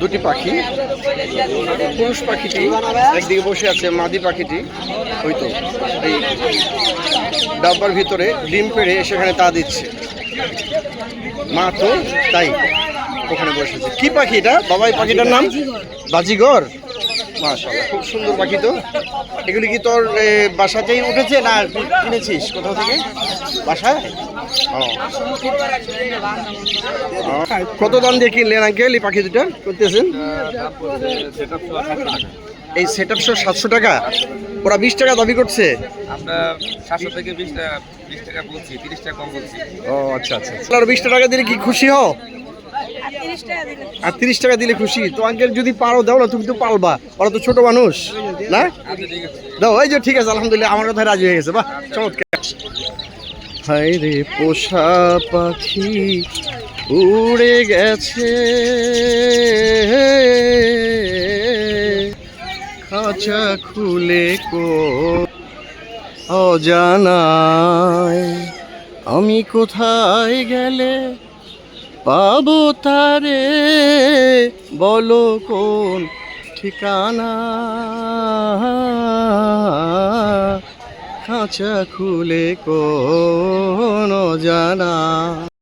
দুটি পাখি। পুরুষ পাখিটি একদিকে বসে আছে মাদি পাখিটি, হয়তো এই ডাব্বার ভিতরে ডিম পেড়ে সেখানে তা দিচ্ছে। মা তো তাই ওখানে বসেছে কি পাখি এটা? বাবা এই পাখিটার নাম? বাজিগর। মাশাআল্লাহ খুব সুন্দর পাখি তো। এগুলি কি তোর বাসাতেই উঠেছে না কিনেছিস কোথাও থেকে? বাসায়। কত দাম দিয়ে কিনলেন আঙ্কেল এই পাখি দুটা? করতেছেন? এই সেট আপ সাতশো টাকা? ওরা বিশ টাকা দাবি করছে। আমরা সাতশো থেকে বিশ টাকা বিশ টাকা বলছি তিরিশ টাকা কম বলছি। ও আচ্ছা আচ্ছা। বিশ টাকা দিলে কি খুশি হও? আর তিরিশ টাকা দিলে খুশি। তো আঙ্কেল যদি পারো, দাও না, তুমি তো পারবা। ওরা তো ছোট মানুষ, না? দাও, এই যে ঠিক আছে, আলহামদুলিল্লাহ, আমার কথায় রাজি হয়ে গেছে, বাহ, চমৎকার। হায় রে পোষা পাখি, উড়ে গেছে। খাঁচা খুলে কো অজানায়, আমি কোথায় গেলে পাবো তারে বলো কোন ঠিকানা? খাঁচা খুলে কোন জানা।